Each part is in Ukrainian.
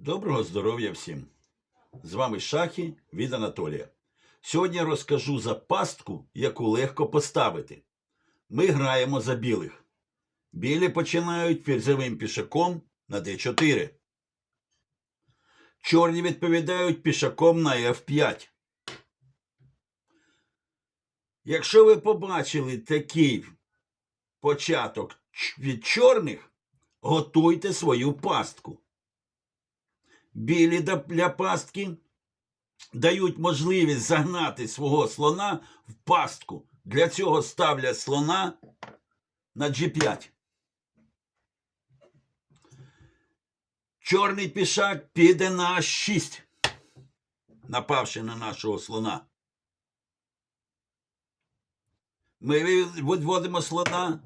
Доброго здоров'я всім! З вами Шахі від Анатолія. Сьогодні я розкажу за пастку, яку легко поставити. Ми граємо за білих. Білі починають ферзевим пішаком на d4. Чорні відповідають пішаком на f5. Якщо ви побачили такий початок від чорних, готуйте свою пастку. Білі для пастки дають можливість загнати свого слона в пастку. Для цього ставлять слона на G5. Чорний пішак піде на H6, напавши на нашого слона. Ми відводимо слона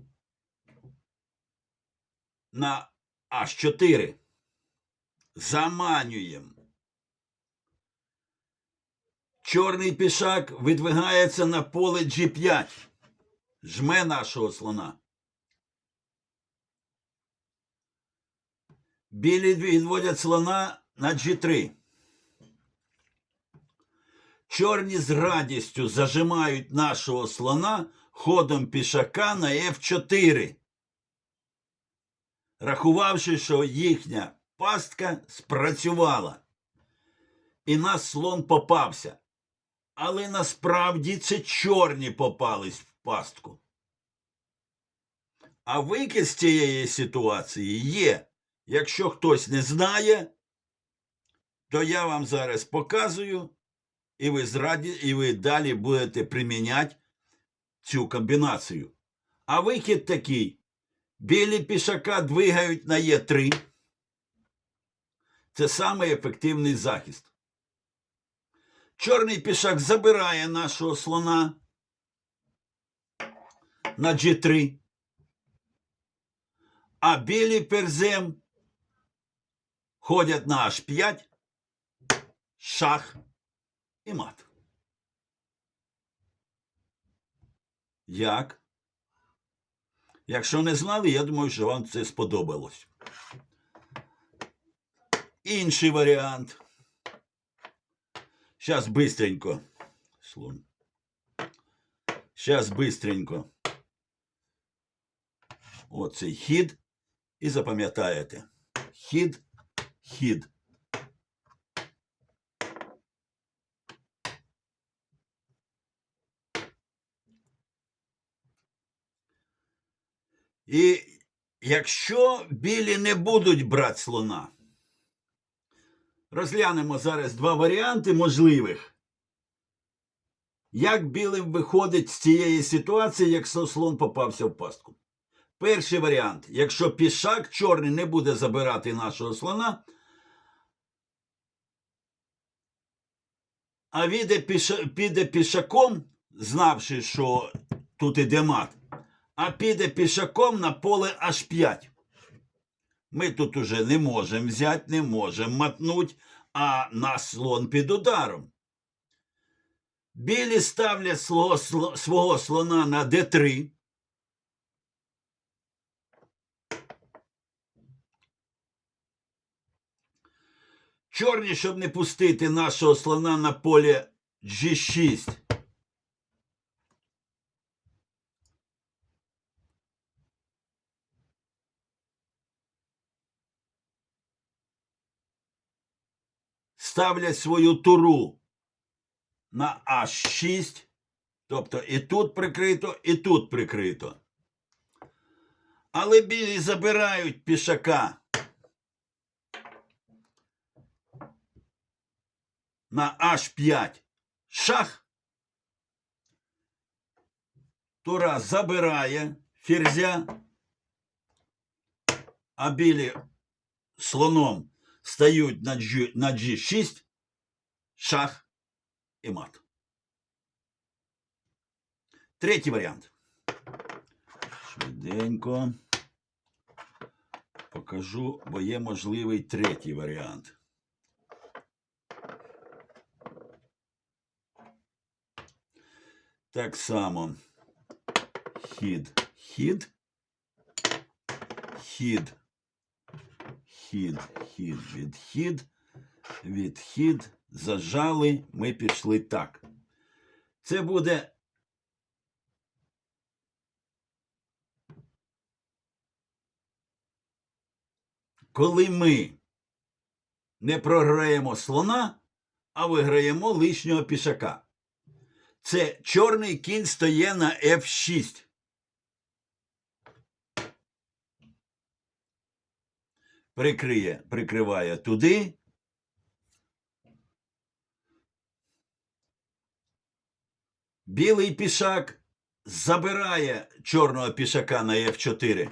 на H4. Заманюємо. Чорний пішак видвигається на поле G5. Жме нашого слона. Білі відводять слона на G3. Чорні з радістю зажимають нашого слона ходом пішака на F4 рахувавши, що їхня пастка спрацювала, і наш слон попався. Але насправді це чорні попались в пастку. А викид з цієї ситуації є. Якщо хтось не знає, то я вам зараз показую, і ви, зраді, і ви далі будете приміняти цю комбінацію. А вихід такий. Білі пішака двигають на Е3. Це самий ефективний захист. Чорний пішак забирає нашого слона на G3. А білі перзем ходять на H5, шах і мат. Як? Якщо не знали, я думаю, що вам це сподобалось. Інший варіант. Зараз бистренько. Слон. Зараз бистренько. Оцей хід. І запам'ятаєте. Хід, хід. І якщо білі не будуть брати слона, розглянемо зараз два варіанти можливих. Як білим виходить з цієї ситуації, якщо слон попався в пастку? Перший варіант, якщо пішак чорний не буде забирати нашого слона, а піде, піша, піде пішаком, знавши, що тут іде мат, а піде пішаком на поле H5. Ми тут уже не можемо взяти, не можемо матнуть, а наш слон під ударом. Білі ставлять свого, слона на d3. Чорні, щоб не пустити нашого слона на поле G6. Ставлять свою туру на H6, тобто і тут прикрито, і тут прикрито. Але білі забирають пішака на H5 шах. Тура забирає ферзя, а білі слоном стають на, G, на G6, шах і мат. Третій варіант. Швиденько покажу, бо є можливий третій варіант. Так само хід, хід, хід, Відхід, хід, відхід, відхід. Зажали, ми пішли так. Це буде коли ми не програємо слона, а виграємо лишнього пішака. Це чорний кінь стоє на F6. Прикриє, прикриває туди. Білий пішак забирає чорного пішака на F4.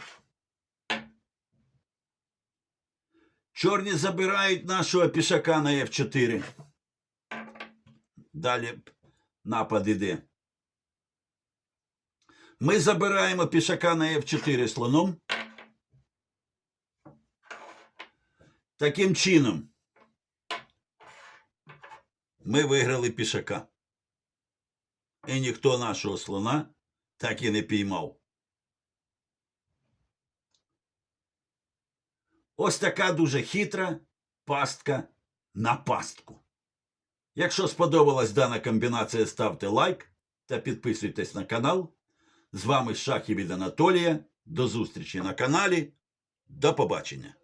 Чорні забирають нашого пішака на F4. Далі напад іде. Ми забираємо пішака на F4 слоном. Таким чином ми виграли пішака. І ніхто нашого слона так і не піймав. Ось така дуже хитра пастка на пастку. Якщо сподобалась дана комбінація, ставте лайк та підписуйтесь на канал. З вами Шахів від Анатолія. До зустрічі на каналі. До побачення.